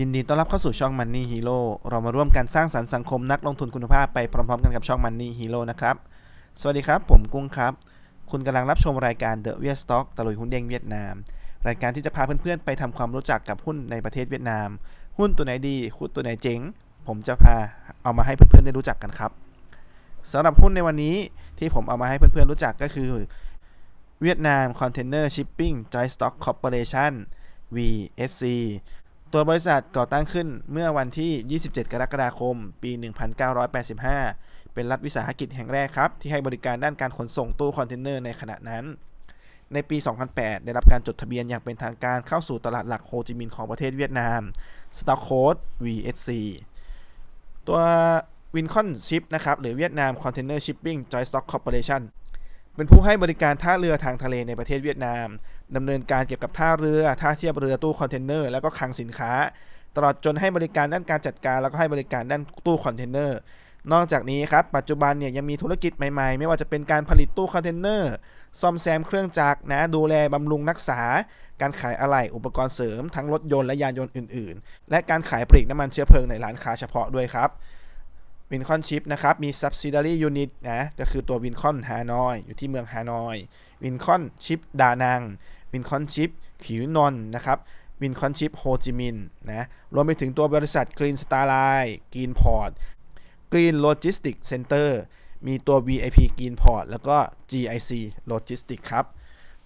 ยินดีต้อนรับเข้าสู่ช่อง Money Hero เรามาร่วมกันสร้างสรรค์สังคมนักลงทุนคุณภาพไปพร้อมๆกันกับช่อง Money Hero นะครับ สวัสดีครับ ผมกุ้งครับ คุณกำลังรับชมรายการ The w e t Stock ตะลุยหุ้นเด้งเวียดนาม รายการที่จะพาเพื่อนๆ ไปทำความรู้จักกับหุ้นในประเทศเวียดนาม หุ้นตัวไหนดีหุ้นตัวไหนเจ๋ง ผมจะพาเอามาให้เพื่อนๆได้รู้จักกันครับสำหรับหุ้นในวันนี้ที่ผมเอามาให้เพื่อนๆรู้จักก็คือเวียดนาม Container Shipping Joint Stock Corporation VSC ตัวบริษัทก่อตั้งขึ้นเมื่อวันที่ 27 กรกฎาคม ปี 1985 เป็นรัฐวิสาหกิจแห่งแรกครับ ที่ให้บริการด้านการขนส่งตู้คอนเทนเนอร์ในขณะนั้น ในปี 2008 ได้รับการจดทะเบียนอย่างเป็นทางการเข้าสู่ตลาดหลักโฮจิมินห์ของประเทศเวียดนาม Stock Code VSC ตัว Vincon Ship นะครับ หรือเวียดนาม Container Shipping Joint Stock Corporation เป็นผู้ให้บริการท่าเรือทางทะเลในประเทศเวียดนาม ดำเนินการเกี่ยวกับท่าเรือ ท่าเทียบเรือตู้คอนเทนเนอร์แล้วก็คลังสินค้า ตลอดจนให้บริการด้านการจัดการ แล้วก็ให้บริการด้านตู้คอนเทนเนอร์นอกจากนี้ครับปัจจุบันเนี่ยยังมีธุรกิจใหม่ๆ ไม่ว่าจะเป็นการผลิตตู้คอนเทนเนอร์ซ่อมแซมเครื่องจักรนะดูแลบำรุงรักษา การขายอะไหล่อุปกรณ์เสริม ทั้งรถยนต์และยานยนต์อื่นๆ และการขายปลีกน้ำมันเชื้อเพลิงในร้านค้าเฉพาะด้วยครับวินคอนชิปนะครับมี subsidiary unit นะก็คือตัววินคอนฮานอยอยู่ที่เมืองฮานอยวินคอนชิปดานัง วินคอนชิปขิวนนนะครับวินคอนชิปโฮจิมินนะรวมไปถึงตัวบริษัท Green Star Line Green Port Green Logistics Center มีตัว VIP Green Port แล้วก็ GIC Logistics ครับ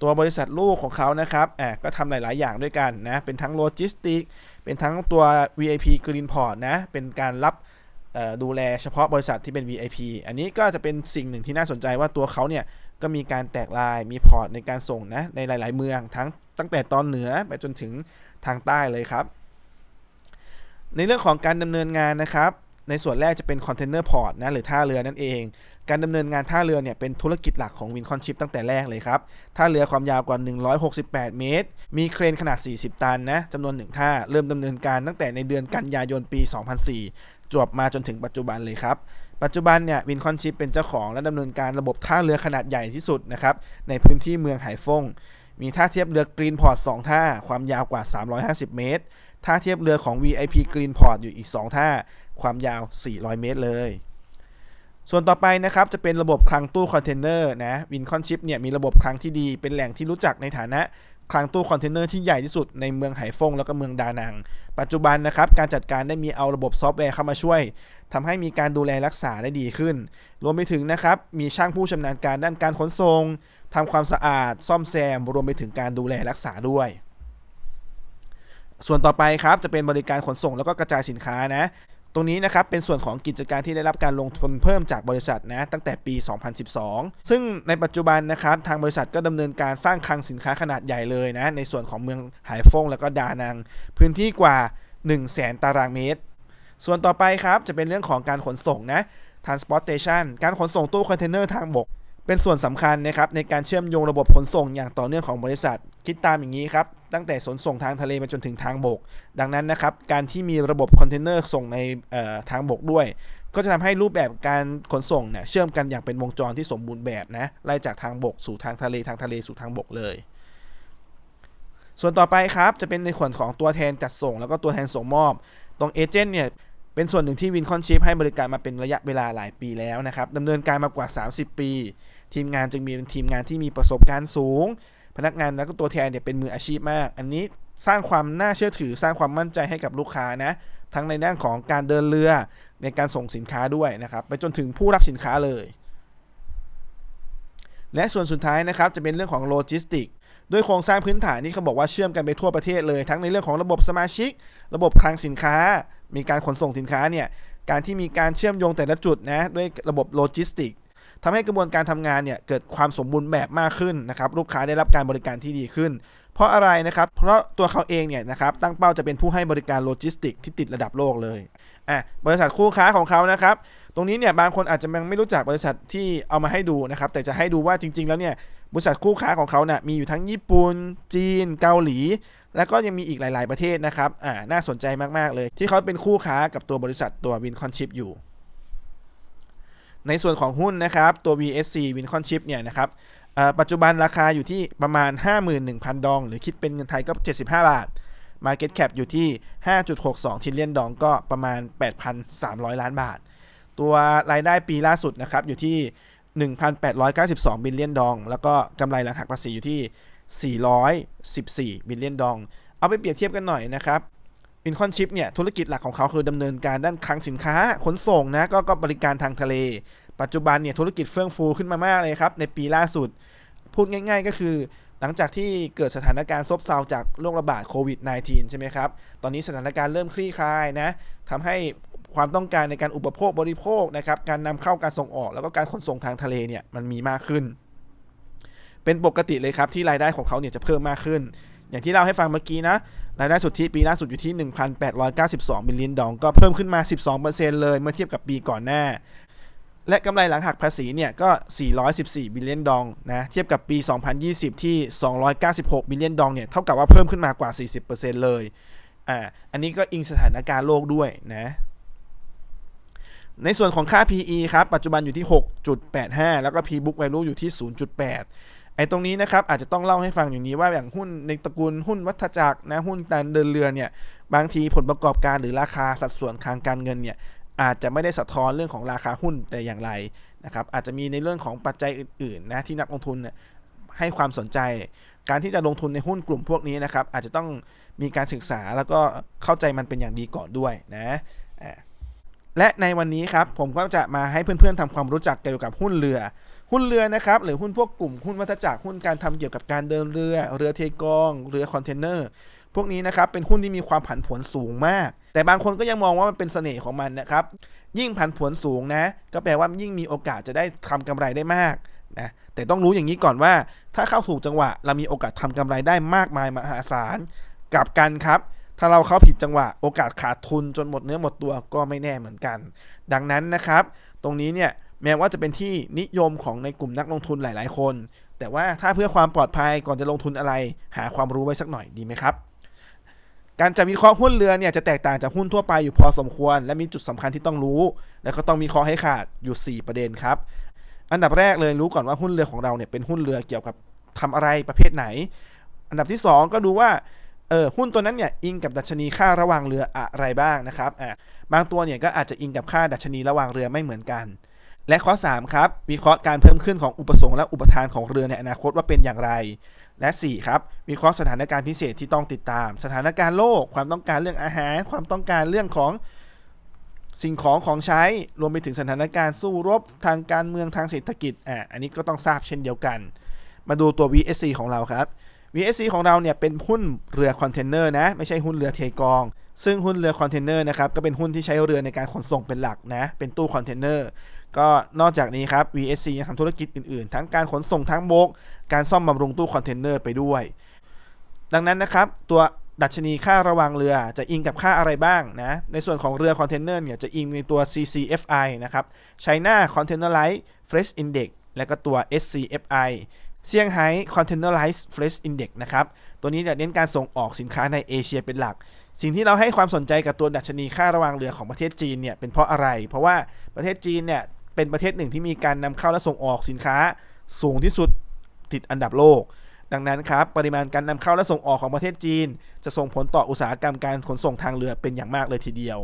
ตัวบริษัทลูกของเขานะครับอะก็ทำหลาย ๆ อย่างด้วยกันนะ เป็นทั้งโลจิสติก เป็นทั้งตัว VIP Green Port นะ เป็นการรับดูแลเฉพาะบริษัทที่เป็น VIP อันนี้ก็จะเป็นสิ่งหนึ่งที่น่าสนใจว่าตัวเขาเนี่ย ก็มีการแตกลายมีพอร์ตในการส่งนะในหลาย ๆ เมืองทั้งตั้งแต่ตอนเหนือไปจนถึงทางใต้เลยครับ ในเรื่องของการดำเนินงานนะครับในส่วนแรกจะเป็นคอนเทนเนอร์พอร์ตนะหรือท่าเรือนั่นเอง การดำเนินงานท่าเรือเนี่ยเป็นธุรกิจหลักของวินคอนชิปตั้งแต่แรกเลยครับ ท่าเรือความยาวกว่า 168 เมตร มีเครนขนาด 40 ตันนะจำนวนหนึ่งท่า เริ่มดำเนินการตั้งแต่ในเดือนกันยายนปี 2004 จวบมาจนถึงปัจจุบันเลยครับ ปัจจุบันเนี่ยวินคอนชิปเป็นเจ้าของและดำเนินการระบบท่าเรือขนาดใหญ่ที่สุดนะครับในพื้นที่เมืองไหฟง มีท่าเทียบเรือกรีนพอร์ต2ท่า ความยาวกว่า 350 เมตร ท่าเทียบเรือของ VIP Green Port อยู่อีก 2 ท่า ความยาว 400 เมตรเลย ส่วนต่อไปนะครับจะเป็นระบบคลังตู้คอนเทนเนอร์นะวินคอนชิปเนี่ยมีระบบคลังที่ดีเป็นแหล่งที่รู้จักในฐานะ คลังตู้คอนเทนเนอร์ที่ใหญ่ที่สุดในเมืองไหฟงแล้วก็เมืองดานัง ปัจจุบันนะครับการจัดการได้มีเอาระบบซอฟต์แวร์เข้ามาช่วยทำให้มีการดูแลรักษาได้ดีขึ้น รวมไปถึงนะครับมีช่างผู้ชำนาญการด้านการขนส่งทำความสะอาด ซ่อมแซม รวมไปถึงการดูแลรักษาด้วย ส่วนต่อไปครับจะเป็นบริการขนส่งแล้วก็กระจายสินค้านะ ตรงนี้นะครับเป็นส่วนของกิจการที่ได้รับการลงทุนเพิ่มจากบริษัทนะตั้งแต่ปี 2012 ซึ่งในปัจจุบันนะครับทางบริษัทก็ดำเนินการสร้างคลังสินค้าขนาดใหญ่เลยนะในส่วนของเมืองไหฟงแล้วก็ดานัง พื้นที่กว่า 1 0 0 0 0แสนตารางเมตร ส่วนต่อไปครับจะเป็นเรื่องของการขนส่งนะ transportation การขนส่งตู้คอนเทนเนอร์ทางบกเป็นส่วนสำคัญนะครับในการเชื่อมโยงระบบขนส่งอย่างต่อเนื่องของบริษัท คิดตามอย่างนี้ครับ ตั้งแต่ขนส่งทางทะเลมาจนถึงทางบก ดังนั้นนะครับ การที่มีระบบคอนเทนเนอร์ส่งในทางบกด้วย ก็จะทำให้รูปแบบการขนส่งเนี่ยเชื่อมกันอย่างเป็นวงจรที่สมบูรณ์แบบนะไล่จากทางบกสู่ทางทะเลทางทะเลสู่ทางบกเลย ส่วนต่อไปครับจะเป็นในส่วนของตัวแทนจัดส่ง แล้วก็ตัวแทนส่งมอบ ตรงเอเจนต์เนี่ยเป็นส่วนหนึ่งที่วินคอนชิพให้บริการมาเป็นระยะเวลาหลายปีแล้วนะครับดำเนินการมากว่า 30 ปี ทีมงานจึงมีเป็นทีมงานที่มีประสบการณ์สูง พนักงานแล้วก็ตัวแทนเนี่ยเป็นมืออาชีพมาก อันนี้สร้างความน่าเชื่อถือสร้างความมั่นใจให้กับลูกค้านะ ทั้งในด้านของการเดินเรือในการส่งสินค้าด้วยนะครับ ไปจนถึงผู้รับสินค้าเลย และส่วนสุดท้ายนะครับจะเป็นเรื่องของโลจิสติกด้วยโครงสร้างพื้นฐานที่เขาบอกว่าเชื่อมกันไปทั่วประเทศเลย ทั้งในเรื่องของระบบสมาชิก ระบบคลังสินค้า มีการขนส่งสินค้าเนี่ยการที่มีการเชื่อมโยงแต่ละจุดนะด้วยระบบโลจิสติก ทำให้กระบวนการทำงานเนี่ยเกิดความสมบูรณ์แบบมากขึ้นนะครับลูกค้าได้รับการบริการที่ดีขึ้น เพราะอะไรนะครับ เพราะตัวเขาเองเนี่ยนะครับตั้งเป้าจะเป็นผู้ให้บริการโลจิสติกที่ติดระดับโลกเลยอะบริษัทคู่ค้าของเขานะครับ ตรงนี้เนี่ยบางคนอาจจะยังไม่รู้จักบริษัทที่เอามาให้ดูนะครับ แต่จะให้ดูว่าจริง ๆ แล้วเนี่ยบริษัทคู่ค้าของเขาเนี่ยมีอยู่ทั้งญี่ปุ่น จีน เกาหลี แล้วก็ยังมีอีกหลาย ๆ ประเทศนะครับอ่าน่าสนใจมาก ๆ เลย ที่เขาเป็นคู่ค้ากับตัวบริษัทตัววินคอนชิปอยู่ ในส่วนของหุ้นนะครับ ตัว VSC Vincon Chip เนี่ยนะครับปัจจุบันราคาอยู่ที่ประมาณ 51,000 ดอง หรือคิดเป็นเงินไทยก็ 75 บาท Market Cap อยู่ที่ 5.62ทิลเลียนดองก็ประมาณ 8,300 ล้านบาท ตัวรายได้ปีล่าสุดนะครับอยู่ที่ 1,892 บิลเลียนดอง แล้วก็กำไรหลังหักภาษีอยู่ที่ 414 บิลเลียนดอง เอาไปเปรียบเทียบกันหน่อยนะครับ อินคอนชิปเนี่ยธุรกิจหลักของเขาคือดำเนินการด้านคลังสินค้าขนส่งนะกก็บริการทางทะเล ปัจจุบันเนี่ยธุรกิจเฟื่องฟูขึ้นมามากเลยครับในปีล่าสุด พูดง่าย ๆ ก็คือ หลังจากที่เกิดสถานการณ์ซบเซาจากโรคระบาดโควิด -19 ใช่ไหมครับ ตอนนี้สถานการณ์เริ่มคลี่คลายนะทำให้ความต้องการในการอุปโภคบริโภคนะครับการนำเข้าการส่งออกแล้วก็การขนส่งทางทะเลเนี่ยมันมีมากขึ้น เป็นปกติเลยครับที่รายได้ของเขาเนี่ยจะเพิ่มมากขึ้น อย่างที่เราให้ฟังเมื่อกี้นะ รายได้สุทธิปีล่าสุดอยู่ที่ 1,892มิลลิอนดอง ก็เพิ่มขึ้นมา 12%เลยเมื่อเทียบกับปีก่อนหน้า และกำไรหลังหักภาษีเนี่ยก็ 414บิลเลียนดองนะเทียบกับปี 2020 ที่ 296บิลเลียนดองเนี่ยเท่ากับว่าเพิ่มขึ้นมากว่า 40%เลยอ่าอันนี้ก็อิงสถานการณ์โลกด้วยนะในส่วนของค่า PE ครับ ปัจจุบันอยู่ที่ 6.85 แล้วก็ P book value อยู่ที่ 0.8 ไอ้ตรงนี้นะครับอาจจะต้องเล่าให้ฟังอย่างนี้ว่าอย่างหุ้นในตระกูลหุ้นวัฏจักรนะหุ้นการเดินเรือเนี่ยบางทีผลประกอบการหรือราคาสัดส่วนทางการเงินเนี่ยอาจจะไม่ได้สะท้อนเรื่องของราคาหุ้นแต่อย่างไรนะครับอาจจะมีในเรื่องของปัจจัยอื่นๆนะที่นักลงทุนให้ความสนใจ การที่จะลงทุนในหุ้นกลุ่มพวกนี้นะครับอาจจะต้องมีการศึกษาแล้วก็เข้าใจมันเป็นอย่างดีก่อนด้วยนะและในวันนี้ครับผมก็จะมาให้เพื่อนๆทำความรู้จักเกี่ยวกับหุ้นเรือ หุ้นเรือนะครับหรือหุ้นพวกกลุ่มหุ้นวัฏจักรหุ้นการทำเกี่ยวกับการเดินเรือ เรือเทกองเรือคอนเทนเนอร์พวกนี้นะครับเป็นหุ้นที่มีความผันผวนสูงมาก แต่บางคนก็ยังมองว่ามันเป็นเสน่ห์ของมันนะครับ ยิ่งผันผวนสูงนะ ก็แปลว่ายิ่งมีโอกาสจะได้ทำกำไรได้มากนะแต่ต้องรู้อย่างนี้ก่อนว่า ถ้าเข้าถูกจังหวะ เรามีโอกาสทำกำไรได้มากมายมหาศาลกับกันครับถ้าเราเข้าผิดจังหวะโอกาสขาดทุนจนหมดเนื้อหมดตัวก็ไม่แน่เหมือนกัน ดังนั้นนะครับ ตรงนี้เนี่ย แม้ว่าจะเป็นที่นิยมของในกลุ่มนักลงทุนหลาย ๆ คน แต่ว่าถ้าเพื่อความปลอดภัยก่อนจะลงทุนอะไร หาความรู้ไว้สักหน่อยดีไหมครับ การจะวิเคราะห์หุ้นเรือเนี่ยจะแตกต่างจากหุ้นทั่วไปอยู่พอสมควร และมีจุดสำคัญที่ต้องรู้ และก็ต้องวิเคราะห์ให้ขาดอยู่ 4 ประเด็นครับ อันดับแรกเลยรู้ก่อนว่าหุ้นเรือของเราเนี่ยเป็นหุ้นเรือเกี่ยวกับทำอะไรประเภทไหน อันดับที่ 2 ก็ดูว่าเออหุ้นตัวนั้นเนี่ยอิงกับดัชนีค่าระหว่างเรืออะไรบ้างนะครับอะบางตัวเนี่ยก็อาจจะอิงกับค่าดัชนีระหว่างเรือไม่เหมือนกัน และข้อ 3 ครับ วิเคราะห์การเพิ่มขึ้นของอุปสงค์และอุปทานของเรือในอนาคตว่าเป็นอย่างไร และ 4 ครับ วิเคราะห์สถานการณ์พิเศษที่ต้องติดตาม สถานการณ์โลก ความต้องการเรื่องอาหาร ความต้องการเรื่องของสิ่งของของใช้ รวมไปถึงสถานการณ์สู้รบทางการเมืองทางเศรษฐกิจ อะ อันนี้ก็ต้องทราบเช่นเดียวกัน มาดูตัว VSC ของเราครับ VSC ของเราเนี่ยเป็นหุ้นเรือคอนเทนเนอร์นะ ไม่ใช่หุ้นเรือเทกอง ซึ่งหุ้นเรือคอนเทนเนอร์นะครับ ก็เป็นหุ้นที่ใช้เรือในการขนส่งเป็นหลักนะ เป็นตู้คอนเทนเนอร์ ก็นอกจากนี้ครับ VSC ยังทำธุรกิจอื่นๆ ทั้งการขนส่งทั้งบก การซ่อมบำรุงตู้คอนเทนเนอร์ไปด้วย ดังนั้นนะครับ ตัวดัชนีค่าระวางเรือจะอิงกับค่าอะไรบ้างนะ ในส่วนของเรือคอนเทนเนอร์เนี่ยจะอิงในตัว CCFI นะครับ China Containerized Fresh Index และก็ตัว SCFI เซี่ยงไฮ้ Containerized Fresh Index นะครับ ตัวนี้จะเน้นการส่งออกสินค้าในเอเชียเป็นหลัก สิ่งที่เราให้ความสนใจกับตัวดัชนีค่าระวางเรือของประเทศจีนเนี่ยเป็นเพราะอะไร เพราะว่าประเทศจีนเนี่ย เป็นประเทศหนึ่งที่มีการนำเข้าและส่งออกสินค้าสูงที่สุดติดอันดับโลก ดังนั้นครับปริมาณการนำเข้าและส่งออกของประเทศจีน จะส่งผลต่ออุตสาหกรรมการขนส่งทางเรือเป็นอย่างมากเลยทีเดียว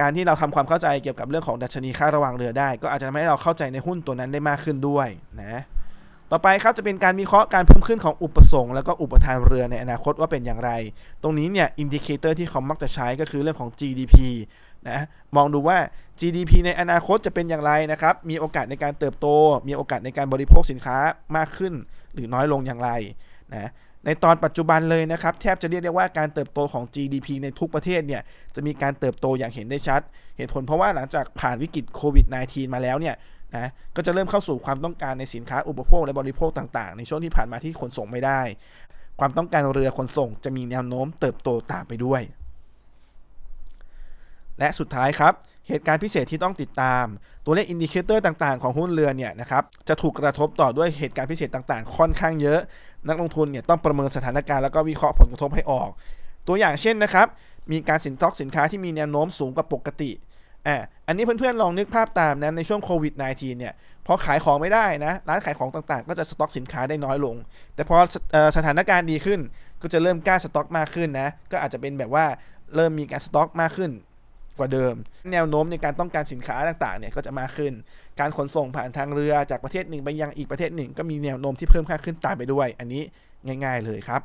การที่เราทำความเข้าใจเกี่ยวกับเรื่องของดัชนีค่าระวางเรือได้ ก็อาจจะทำให้เราเข้าใจในหุ้นตัวนั้นได้มากขึ้นด้วยนะต่อไปครับจะเป็นการวิเคราะห์การเพิ่มขึ้นของอุปสงค์แล้วก็อุปทานเรือในอนาคตว่าเป็นอย่างไร ตรงนี้เนี่ยอินดิเคเตอร์ที่เขามักจะใช้ก็คือเรื่องของ GDP นะมองดูว่า GDP ในอนาคตจะเป็นอย่างไรนะครับ มีโอกาสในการเติบโต มีโอกาสในการบริโภคสินค้ามากขึ้น หรือน้อยลงอย่างไรนะในตอนปัจจุบันเลยนะครับแทบจะเรียกได้ว่าการเติบโตของ GDP ในทุกประเทศเนี่ยจะมีการเติบโตอย่างเห็นได้ชัด เหตุผลเพราะว่าหลังจากผ่านวิกฤตโควิด -19 มาแล้วเนี่ยนะก็จะเริ่มเข้าสู่ความต้องการในสินค้าอุปโภคและบริโภคต่างๆ ในช่วงที่ผ่านมาที่ขนส่งไม่ได้ ความต้องการเรือขนส่งจะมีแนวโน้มเติบโตตามไปด้วย และสุดท้ายครับเหตุการณ์พิเศษที่ต้องติดตาม ตัวเลขอินดิเคเตอร์ต่างๆ ของหุ้นเรือเนี่ยนะครับจะถูกกระทบต่อด้วยเหตุการณ์พิเศษต่างๆ ค่อนข้างเยอะ นักลงทุนเนี่ยต้องประเมินสถานการณ์แล้วก็วิเคราะห์ผลกระทบให้ออก ตัวอย่างเช่นนะครับมีการสินทอกสินค้าที่มีแนวโน้มสูงกว่าปกติอ่าอันนี้เพื่อนๆลองนึกภาพตามนะในช่วงโควิด -19 เนี่ยพอขายของไม่ได้นะร้านขายของต่างๆ ก็จะสต็อกสินค้าได้น้อยลง แต่พอสเอ่อสถานการณ์ดีขึ้น ก็จะเริ่มกล้าสต็อกมากขึ้นนะก็อาจจะเป็นแบบว่าเริ่มมีการสต็อกมากขึ้น กว่าเดิม แนวโน้มในการต้องการสินค้าต่างๆเนี่ยก็จะมากขึ้น การขนส่งผ่านทางเรือจากประเทศหนึ่งไปยังอีกประเทศหนึ่ง ก็มีแนวโน้มที่เพิ่มค่าขึ้นตามไปด้วย อันนี้ง่าย ๆเลยครับ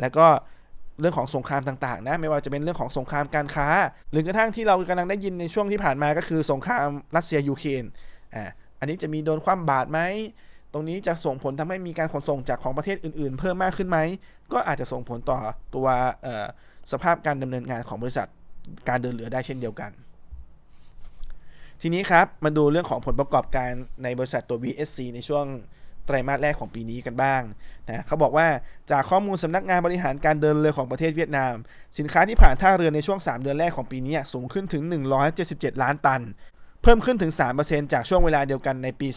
แล้วก็เรื่องของสงครามต่างๆนะไม่ว่าจะเป็นเรื่องของสงครามการค้า หรือกระทั่งที่เรากำลังได้ยินในช่วงที่ผ่านมาก็คือสงครามรัสเซียยูเครนอ่าอันนี้จะมีโดนคว่ำบาตรไหมตรงนี้จะส่งผลทำให้มีการขนส่งจากของประเทศอื่น ๆ เพิ่มมากขึ้นไหมก็อาจจะส่งผลต่อตัวสภาพการดำเนินงานของบริษัท การเดินเรือได้เช่นเดียวกัน ทีนี้ครับมาดูเรื่องของผลประกอบการในบริษัทตัว VSC ในช่วงไตรมาสแรกของปีนี้กันบ้างนะเขาบอกว่าจากข้อมูลสำนักงานบริหารการเดินเรือของประเทศเวียดนาม สินค้าที่ผ่านท่าเรือในช่วง 3 เดือนแรกของปีนี้สูงขึ้นถึง 177 ล้านตัน เพิ่มขึ้นถึง 3%จากช่วงเวลาเดียวกันในปี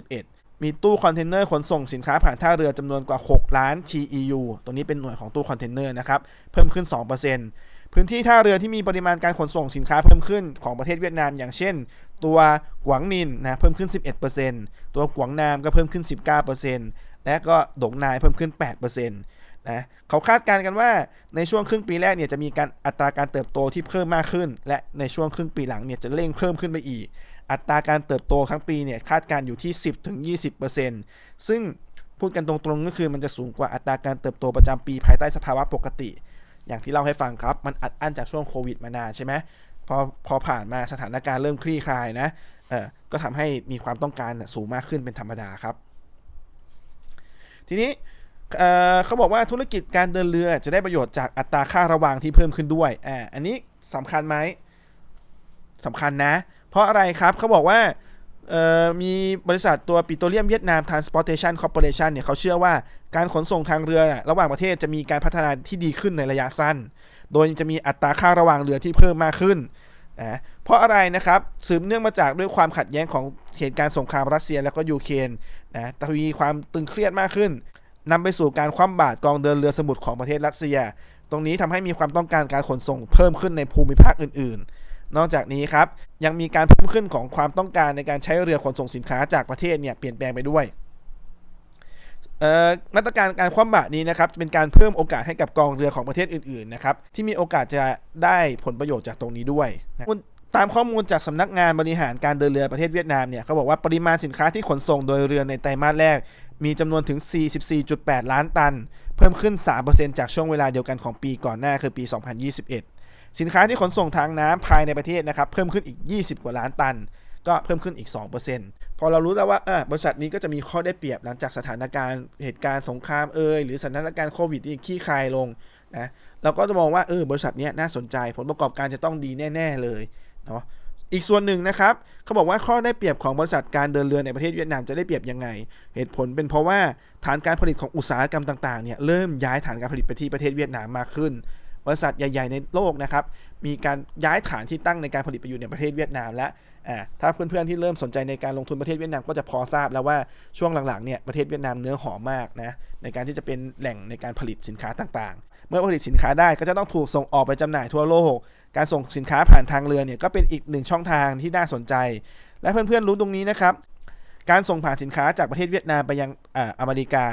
2021 มีตู้คอนเทนเนอร์ขนส่งสินค้าผ่านท่าเรือจำนวนกว่า 6 ล้าน TEU ตัวนี้เป็นหน่วยของตู้คอนเทนเนอร์นะครับ เพิ่มขึ้น 2% พื้นที่ท่าเรือที่มีปริมาณการขนส่งสินค้าเพิ่มขึ้นของประเทศเวียดนาม อย่างเช่น ตัวกวางนินนะเพิ่มขึ้น 11%ตัวกวางนามก็เพิ่มขึ้น 19%และก็ดงนายเพิ่มขึ้น 8%นะเขาคาดการณ์กันว่าในช่วงครึ่งปีแรกเนี่ยจะมีการอัตราการเติบโตที่เพิ่มมากขึ้น และในช่วงครึ่งปีหลังเนี่ยจะเร่งเพิ่มขึ้นไปอีก อัตราการเติบโตทั้งปีเนี่ยคาดการณ์อยู่ที่ 10-20%ซึ่งพูดกันตรงๆก็คือมันจะสูงกว่าอัตราการเติบโตประจำปีภายใต้สภาวะปกติ อย่างที่เล่าให้ฟังครับ มันอัดอั้นจากช่วงโควิดมานานใช่ไหมพอพอผ่านมาสถานการณ์เริ่มคลี่คลายนะเออก็ทำให้มีความต้องการสูงมากขึ้นเป็นธรรมดาครับ ทีนี้เออเขาบอกว่าธุรกิจการเดินเรือจะได้ประโยชน์จากอัตราค่าระวางที่เพิ่มขึ้นด้วยอ่าอันนี้สำคัญไหมสำคัญนะ เพราะอะไรครับเขาบอกว่า มีบริษัทตัวปิโตรเลียมเวียดนาม Transportation Corporation เนี่ยเขาเชื่อว่าการขนส่งทางเรือ ระหว่างประเทศจะมีการพัฒนาที่ดีขึ้นในระยะสั้น โดยจะมีอัตราค่าระหว่างเรือที่เพิ่มมากขึ้นนะเพราะอะไรนะครับสืบเนื่องมาจากด้วยความขัดแย้งของเหตุการณ์สงครามรัสเซียแล้วก็ยูเครนนะทวีความตึงเครียดมากขึ้นนำไปสู่การคว่ำบาตรกองเดินเรือสมุทรของประเทศรัสเซีย ตรงนี้ทำให้มีความต้องการการขนส่งเพิ่มขึ้นในภูมิภาคอื่นๆ นอกจากนี้ครับยังมีการเพิ่มขึ้นของความต้องการในการใช้เรือขนส่งสินค้าจากประเทศเนี่ยเปลี่ยนแปลงไปด้วยมาตรการการคว่ำบาตรนี้นะครับเป็นการเพิ่มโอกาสให้กับกองเรือของประเทศอื่นๆนะครับที่มีโอกาสจะได้ผลประโยชน์จากตรงนี้ด้วยนะตามข้อมูลจากสำนักงานบริหารการเดินเรือประเทศเวียดนามเนี่ยเขาบอกว่าปริมาณสินค้าที่ขนส่งโดยเรือในไตรมาสแรก มีจำนวนถึง 44.8 ล้านตัน เพิ่มขึ้น 3%จากช่วงเวลาเดียวกันของปีก่อนหน้าคือปี 2021 สินค้าที่ขนส่งทางน้ำภายในประเทศนะครับเพิ่มขึ้นอีก 20 กว่าล้านตัน ก็เพิ่มขึ้นอีก 2%พอเรารู้แล้วว่าบริษัทนี้ก็จะมีข้อได้เปรียบหลังจากสถานการณ์เหตุการณ์สงครามเอ่ยหรือสถานการณ์โควิดที่คลี่คลายลงนะเราก็จะมองว่าเออบริษัทนี้น่าสนใจ ผลประกอบการจะต้องดีแน่ ๆเลยเนาะอีกส่วนหนึ่งนะครับเขาบอกว่าข้อได้เปรียบของบริษัทการเดินเรือในประเทศเวียดนามจะได้เปรียบยังไง เหตุผลเป็นเพราะว่าฐานการผลิตของอุตสาหกรรมต่างๆเนี่ยเริ่มย้ายฐานการผลิตไปที่ประเทศเวียดนามมากขึ้น บริษัทใหญ่ ๆ ในโลกนะครับ มีการย้ายฐานที่ตั้งในการผลิตไปอยู่ในประเทศเวียดนามและอ่าถ้าเพื่อนๆที่เริ่มสนใจในการลงทุนประเทศเวียดนามก็จะพอทราบแล้วว่าช่วงหลังๆเนี่ยประเทศเวียดนามเนื้อหอมมากนะในการที่จะเป็นแหล่งในการผลิตสินค้าต่างๆ เมื่อผลิตสินค้าได้ก็จะต้องถูกส่งออกไปจำหน่ายทั่วโลก การส่งสินค้าผ่านทางเรือเนี่ยก็เป็นอีกหนึ่งช่องทางที่น่าสนใจ และเพื่อนๆรู้ตรงนี้นะครับการส่งผ่านสินค้าจากประเทศเวียดนามไปยังออเมริกา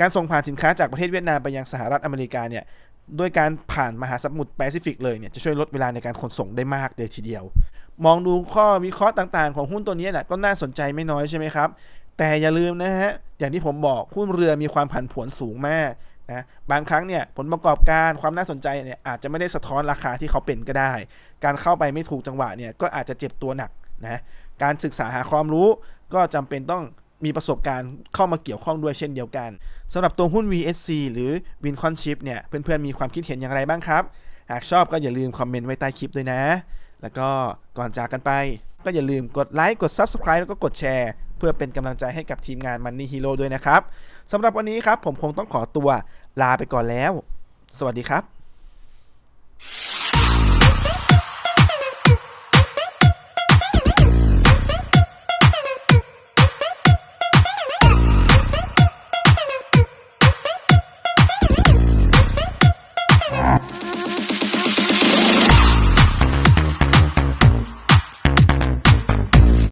การส่งผ่านสินค้าจากประเทศเวียดนามไปยังสหรัฐอเมริกาเนี่ย ด้วยการผ่านมหาสมุทรแปซิฟิกเลยเนี่ยจะช่วยลดเวลาในการขนส่งได้มากเลยทีเดียว มองดูข้อวิเคราะห์ต่างๆ ของหุ้นตัวนี้แหละก็น่าสนใจไม่น้อยใช่ไหมครับ แต่อย่าลืมนะฮะ อย่างที่ผมบอกหุ้นเรือมีความผันผวนสูงมากนะบางครั้งเนี่ยผลประกอบการความน่าสนใจเนี่ยอาจจะไม่ได้สะท้อนราคาที่เขาเป็นก็ได้ การเข้าไปไม่ถูกจังหวะเนี่ยก็อาจจะเจ็บตัวหนักนะการศึกษาหาความรู้ก็จำเป็นต้อง มีประสบการณ์เข้ามาเกี่ยวข้องด้วยเช่นเดียวกันสำหรับตัวหุ้น VSC หรือ Wincon Chip เนี่ยเพื่อนๆมีความคิดเห็นอย่างไรบ้างครับ หากชอบก็อย่าลืมคอมเมนต์ไว้ใต้คลิปด้วยนะ แล้วก็ก่อนจากกันไป ก็อย่าลืมกดไลค์กด Subscribe แล้วก็กดแชร์เพื่อเป็นกำลังใจให้กับทีมงาน Money Hero ด้วยนะครับสำหรับวันนี้ครับผมคงต้องขอตัวลาไปก่อนแล้ว สวัสดีครับ